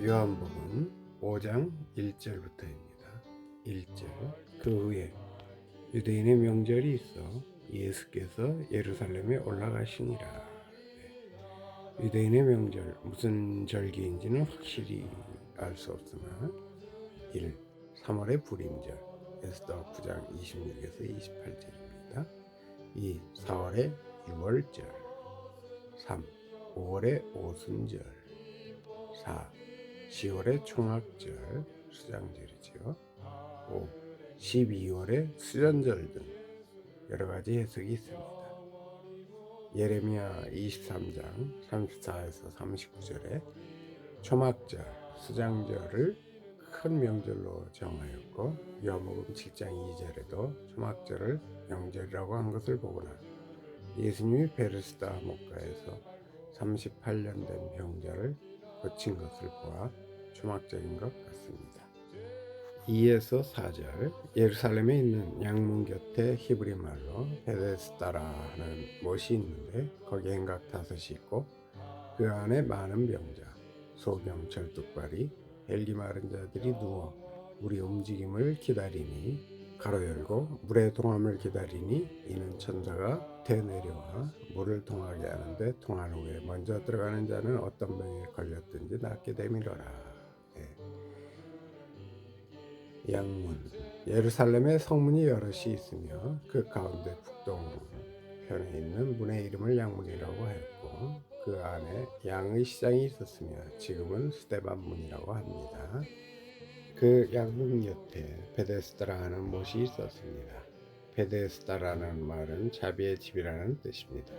요한복음 5장 1절부터입니다. 1절. 그 후에 유대인의 명절이 있어 예수께서 예루살렘에 올라가시니라. 네. 유대인의 명절 무슨 절기인지는 확실히 알 수 없으나 1. 3월의 불임절 에스더 9장 26에서 28절입니다. 2. 4월의 6월절 3. 5월의 오순절 4. 10월의 총학절 수장절이지요. 5. 12월의 수전절 등 여러 가지 해석이 있습니다. 예레미야 23장 34에서 39절에 초막절, 수장절을 큰 명절로 정하였고 요한복음 7장 2절에도 초막절을 명절이라고 한 것을 보거나 예수님이 베르스다 목가에서 38년 된 병자를 고친 것을 보아 초막절인 것 같습니다. 2에서 4절 예루살렘에 있는 양문 곁에 히브리 말로 베데스다라 하는 못이 있는데 거기에 행각 다섯이 있고 그 안에 많은 병자 소경 절뚝발이 헬기 마른 자들이 누워 물이 움직임을 기다리니 가로 열고 물의 동함을 기다리니 이는 천사가 대내려와 물을 통하게 하는데 통한 후에 먼저 들어가는 자는 어떤 병에 걸렸든지 낫게 되밀어라. 예. 양문 예루살렘에 성문이 여럿이 있으며 그 가운데 북동편에 있는 문의 이름을 양문이라고 하였고 그 안에 양의 시장이 있었으며 지금은 스데반 문이라고 합니다. 그 양문 곁에 베데스다라는 못이 있었습니다. 베데스다라는 말은 자비의 집이라는 뜻입니다.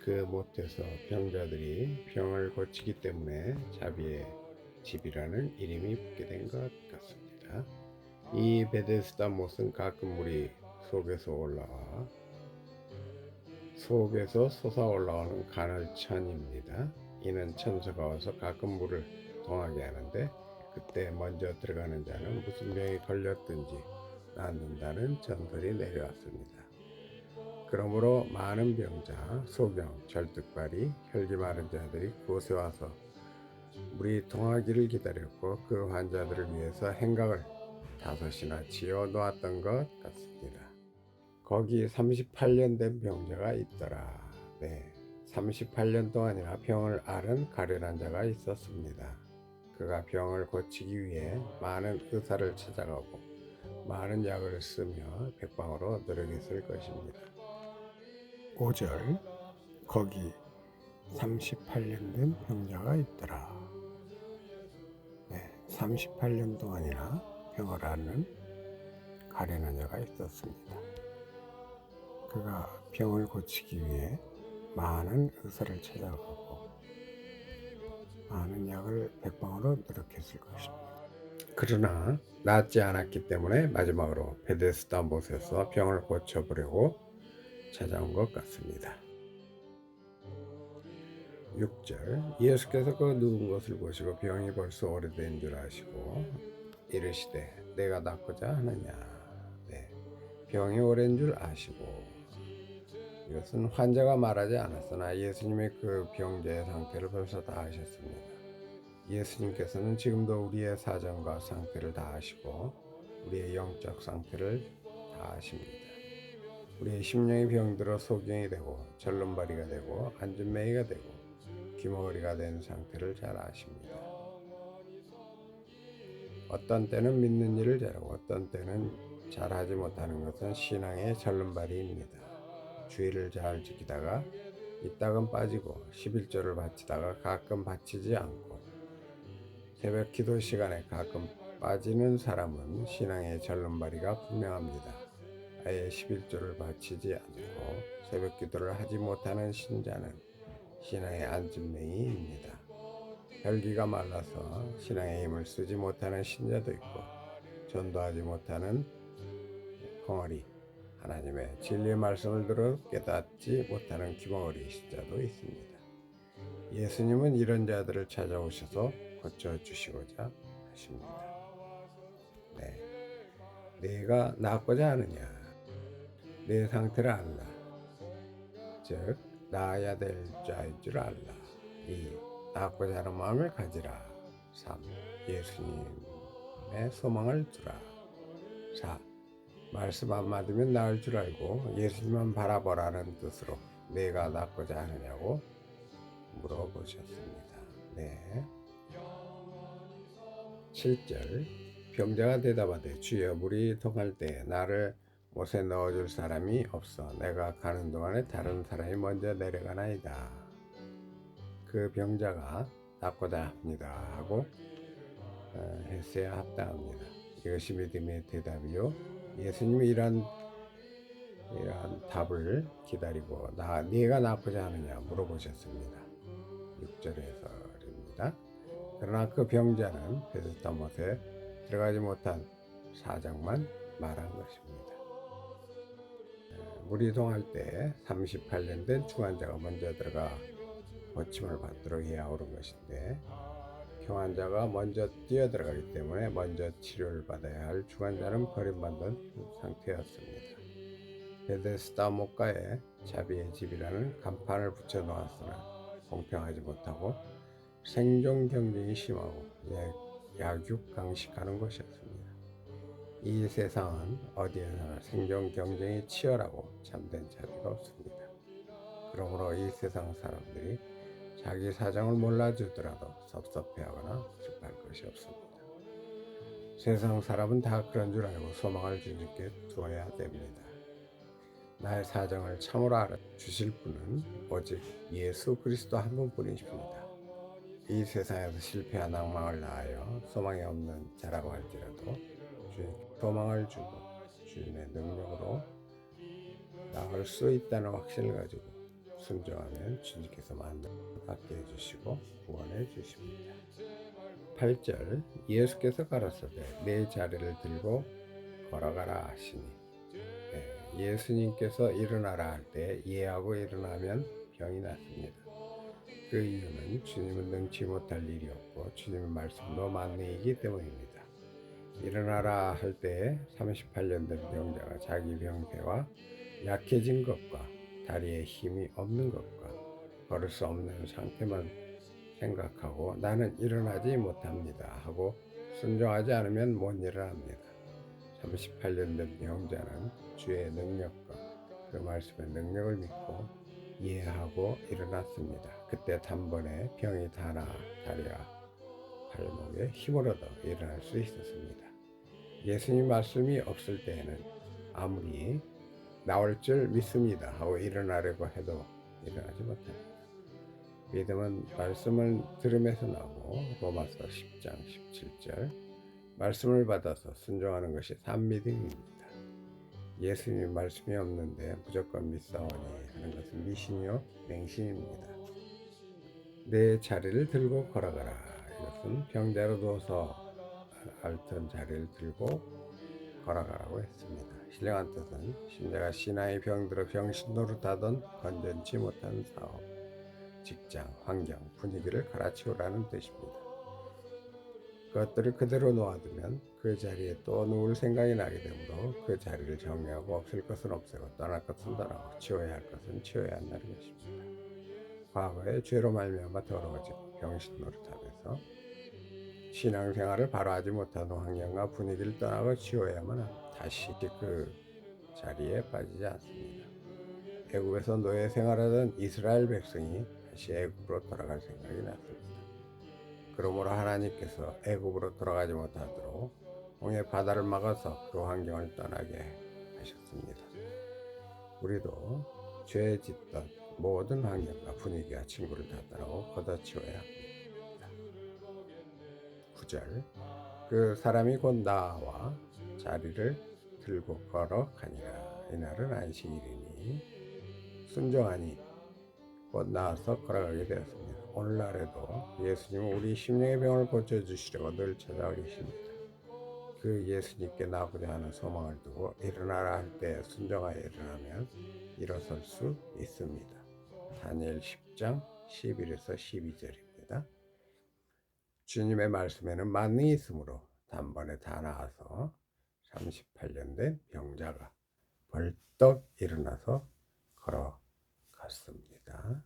그 못에서 병자들이 병을 고치기 때문에 자비의 집이라는 이름이 붙게 된 것 같습니다. 이 베데스다 못은 가끔 물이 속에서 올라와 속에서 솟아 올라오는 간헐천입니다. 이는 천사가 와서 가끔 물을 동하게 하는데 그때 먼저 들어가는 자는 무슨 병에 걸렸든지 낫는다는 전설이 내려왔습니다. 그러므로 많은 병자, 소경, 절뚝발이, 혈기 마른 자들이 그곳에 와서 물이 동하기를 기다렸고 그 환자들을 위해서 행각을 다섯이나 지어 놓았던 것 같습니다. 거기 38년 된 병자가 있더라. 네, 38년 동안이나 병을 앓은 가련한 자가 있었습니다. 그가 병을 고치기 위해 많은 의사를 찾아가고 많은 약을 쓰며 백방으로 노력했을 것입니다. 5절 거기 38년 된 병자가 있더라. 네, 38년 동안이나 병을 앓는 가련한 자가 있었습니다. 그가 병을 고치기 위해 많은 의사를 찾아가고 많은 약을 백방으로 노력했을 것입니다. 그러나 낫지 않았기 때문에 마지막으로 베데스다 못에서 병을 고쳐보려고 찾아온 것 같습니다. 6절 예수께서 그 누운 것을 보시고 병이 벌써 오래된 줄 아시고 이르시되 내가 낫고자 하느냐 네, 병이 오랜 줄 아시고 이것은 환자가 말하지 않았으나 예수님의 그 병자의 상태를 벌써 다 아셨습니다. 예수님께서는 지금도 우리의 사정과 상태를 다 아시고 우리의 영적 상태를 다 아십니다. 우리의 심령이 병들어 소경이 되고 절름발이가 되고 안전매이가 되고 귀머거리가 된 상태를 잘 아십니다. 어떤 때는 믿는 일을 잘하고 어떤 때는 잘하지 못하는 것은 신앙의 절름발이입니다. 주의를 잘 지키다가 이따금 빠지고 11조를 바치다가 가끔 바치지 않고 새벽 기도 시간에 가끔 빠지는 사람은 신앙의 절름발이가 분명합니다. 아예 11조를 바치지 않고 새벽 기도를 하지 못하는 신자는 신앙의 안진맹이입니다. 혈기가 말라서 신앙의 힘을 쓰지 못하는 신자도 있고 전도하지 못하는 콩어리 하나님의 진리의 말씀을 들어 깨닫지 못하는 기멍어리 신자도 있습니다. 예수님은 이런 자들을 찾아오셔서 고쳐주시고자 하십니다. 네. 내가 낫고자 하느냐? 내 상태를 알라. 즉, 나아야 될 자일 줄 알라. 이 낫고자 하는 마음을 가지라. 3. 예수님의 소망을 두라. 4. 말씀 안 맞으면 나을 줄 알고 예수님만 바라보라는 뜻으로 내가 낫고자 하느냐고 물어보셨습니다. 네. 7절 병자가 대답하되 주여 물이 통할 때 나를 못에 넣어줄 사람이 없어 내가 가는 동안에 다른 사람이 먼저 내려가나이다. 그 병자가 낫고자 합니다 하고 어, 했어야 합당합니다. 이것이 믿음의 대답이요. 예수님이 이런 이러한 답을 기다리고 나 네가 낫고자 하느냐 물어보셨습니다. 6절에서입니다. 그러나 그 병자는 베스타 못에 들어가지 못한 사정만 말한 것입니다. 에, 물이 동할 때 38년 된 중환자가 먼저 들어가 고침을 받도록 해야 오른 것인데 교환자가 먼저 뛰어 들어가기 때문에 먼저 치료를 받아야 할 중환자는 버림받는 상태였습니다. 베데스다 목가에 자비의 집이라는 간판을 붙여 놓았으나 공평하지 못하고 생존 경쟁이 심하고 예, 약육 강식하는 것이었습니다. 이 세상은 어디에나 생존 경쟁이 치열하고 참된 자비가 없습니다. 그러므로 이 세상 사람들이 자기 사정을 몰라주더라도 섭섭해하거나 슬퍼할 것이 없습니다. 세상 사람은 다 그런 줄 알고 소망을 주님께 두어야 됩니다. 나의 사정을 참으로 알아주실 분은 오직 예수 그리스도 한 분뿐이십니다. 이 세상에서 실패한 악망을 낳아여 소망이 없는 자라고 할지라도 주님 소망을 주고 주님의 능력으로 나을 수 있다는 확신을 가지고 순종하면 주님께서 만나 받게 해주시고 구원해 주십니다. 8절 예수께서 가라사대 내 자리를 들고 걸어가라 하시니 네, 예수님께서 일어나라 할 때 예하고 일어나면 병이 낫습니다. 그 이유는 주님은 능치 못할 일이 없고 주님의 말씀도 만능이기 때문입니다. 일어나라 할 때 38년 된 병자가 자기 병세와 약해진 것과 다리에 힘이 없는 것과 걸을 수 없는 상태만 생각하고 나는 일어나지 못합니다 하고 순종하지 않으면 못 일어납니다. 38년 된 병자는 주의 능력과 그 말씀의 능력을 믿고 이해하고 일어났습니다. 그때 단번에 병이 다 나아 다리와 발목에 얻어 일어날 수 있었습니다. 예수님 말씀이 없을 때에는 아무리 나올 줄 믿습니다 하고 일어나려고 해도 일어나지 못합니다. 믿음은 말씀을 들음에서 나고 로마서 10장 17절 말씀을 받아서 순종하는 것이 산믿음입니다. 예수님 말씀이 없는데 무조건 믿사오니 하는 것은 미신이요 맹신입니다. 내 자리를 들고 걸어가라. 이것은 병자로 누워서 앓던 자리를 들고 걸어가라고 했습니다. 신령한 뜻은 신자가 신하의 병들어 병신 노릇하던 건전치 못한 사업, 직장, 환경, 분위기를 갈아치우라는 뜻입니다. 그것들을 그대로 놓아두면 그 자리에 또 누울 생각이 나게 되므로 그 자리를 정리하고 없을 것은 없애고 떠날 것은 떠나고 치워야 할 것은 치워야 한다는 것입니다. 과거에 죄로 말미암아 더러워지고 병신 노릇하면서 신앙생활을 바로 하지 못하는 환경과 분위기를 떠나고 치워야만 다시 그 자리에 빠지지 않습니다. 애굽에서 노예 생활하던 이스라엘 백성이 다시 애굽으로 돌아갈 생각이 났습니다. 그러므로 하나님께서 애굽으로 돌아가지 못하도록 홍해 바다를 막아서 그 환경을 떠나게 하셨습니다. 우리도 죄 짓던 모든 환경과 분위기와 친구를 다 따라고 걷어치워야 합니다. 9절 그 사람이 곧 나와 자리를 들고 걸어가니라 이날은 안식일이니 순종하니 곧 나와서 걸어가게 되었습니다. 오늘날에도 예수님은 우리 심령의 병을 고쳐주시려고 늘 찾아와 계십니다. 그 예수님께 나오고자 하는 소망을 두고 일어나라 할 때 순종하여 일어나면 일어설 수 있습니다. 다니엘 10장 11에서 12절입니다. 주님의 말씀에는 만능이 있으므로 단번에 다 나와서 38년 된 병자가 벌떡 일어나서 걸어갔습니다.